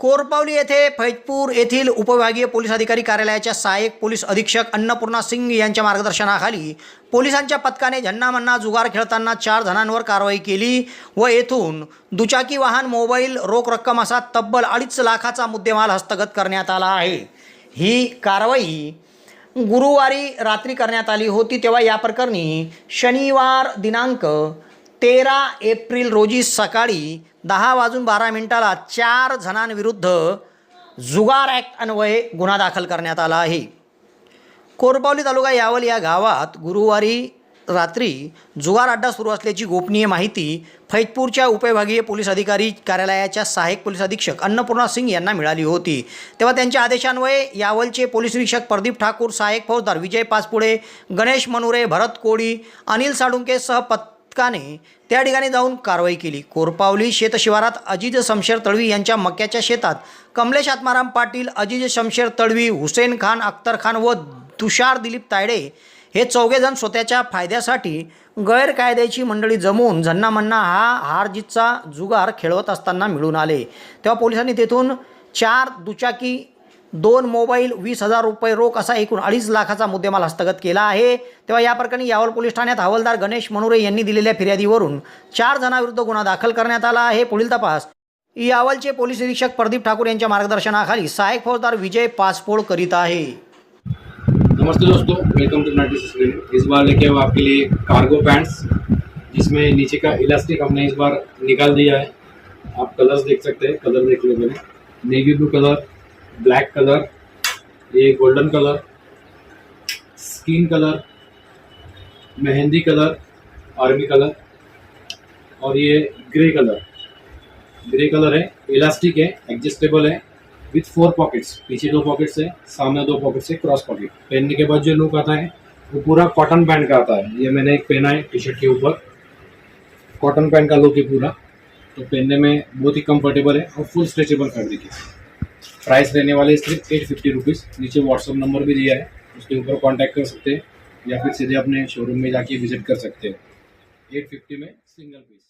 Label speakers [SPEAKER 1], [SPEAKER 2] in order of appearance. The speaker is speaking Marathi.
[SPEAKER 1] कोरपावली येथे फैजपूर येथील उपविभागीय पोलीस अधिकारी कार्यालयाच्या सहाय्यक पोलीस अधीक्षक अन्नपूर्णा सिंग यांच्या मार्गदर्शनाखाली पोलिसांच्या पथकाने झन्नामन्ना जुगार खेळताना चार जणांवर कारवाई केली व येथून दुचाकी वाहन मोबाईल रोख रक्कम असा तब्बल अडीच लाखाचा मुद्देमाल हस्तगत करण्यात आला आहे. ही कारवाई गुरुवारी रात्री करण्यात आली होती तेव्हा या प्रकरणी शनिवार दिनांक तेरा एप्रिल रोजी सकाळी दहा वाजून बारा मिनिटाला चार जणांविरुद्ध जुगार ॲक्ट अन्वये गुन्हा दाखल करण्यात आला आहे. कोरपावली तालुका यावल या गावात गुरुवारी रात्री जुगार अड्डा सुरू असल्याची गोपनीय माहिती फैजपूरच्या उपविभागीय पोलीस अधिकारी कार्यालयाच्या सहाय्यक पोलीस अधीक्षक अन्नपूर्णा सिंग यांना मिळाली होती. तेव्हा त्यांच्या आदेशान्वये यावलचे पोलीस निरीक्षक प्रदीप ठाकूर सहाय्यक फौजदार विजय पाचपुडे गणेश मनुरे भरत कोळी अनिल साडुंके सह पथकाने त्या ठिकाणी जाऊन कारवाई केली. कोरपावली शेतशिवारात अजिज शमशेर तळवी यांच्या मक्याच्या शेतात कमलेश आत्माराम पाटील अजिज शमशेर तळवी हुसेन खान अख्तर खान व तुषार दिलीप तायडे हे चौघेजण स्वतःच्या फायद्यासाठी गैरकायद्याची मंडळी जमवून झन्नामन्ना हा हारजीतचा जुगार खेळवत असताना मिळून आले. तेव्हा पोलिसांनी तेथून चार दुचाकी दोन मोबाईल वीस हजार रुपये रोख असा एकूण अडीच लाखाचा मुद्देमाल हस्तगत केला आहे. तेव्हा या प्रकरणी यावल पोलीस ठाण्यात हवालदार गणेश मनोरे यांनी दिलेल्या फिर्यादीवरून चार जणांविरुद्ध गुन्हा दाखल करण्यात आला आहे. पुढील तपास. यावलचे पोलीस निरीक्षक प्रदीप ठाकूर यांच्या मार्गदर्शनाखाली सहाय्यक फौजदार विजय पासपोळ करीत आहे.
[SPEAKER 2] नमस्ते दोस्तों वेलकम टू नाइटी स्क्रीन इस बार लेके आए आपके लिए कार्गो पैंट्स जिसमें नीचे का इलास्टिक हमने इस बार निकाल दिया है। आप कलर्स देख सकते हैं कलर देख लो मैंने navy blue colour black colour, ये golden colour, skin colour, mehndi colour, army colour, और ये ग्रे कलर। ग्रे कलर है, इलास्टिक है, एडजस्टेबल है, विथ फोर पॉकेट्स, पीछे दो पॉकेट्स है, सामने दो पॉकेट्स है, क्रॉस पॉकेट। पहनने के बाद जो लुक आता है, वो पूरा कॉटन पैंट का आता है। ये मैंने एक पहना है टी शर्ट के ऊपर। कॉटन पैंट का लुक है पूरा। तो पहनने में बहुत ही कंफर्टेबल है और फुल स्ट्रेचेबल फैब्रिक है। प्राइस रहने वाले सिर्फ एट फिफ्टी रुपीज़ नीचे व्हाट्सअप नंबर भी दिया है। उसके ऊपर कांटेक्ट कर सकते हैं या फिर सीधे अपने शोरूम में जाके विजिट कर सकते हैं। एट फिफ्टी में सिंगल पीस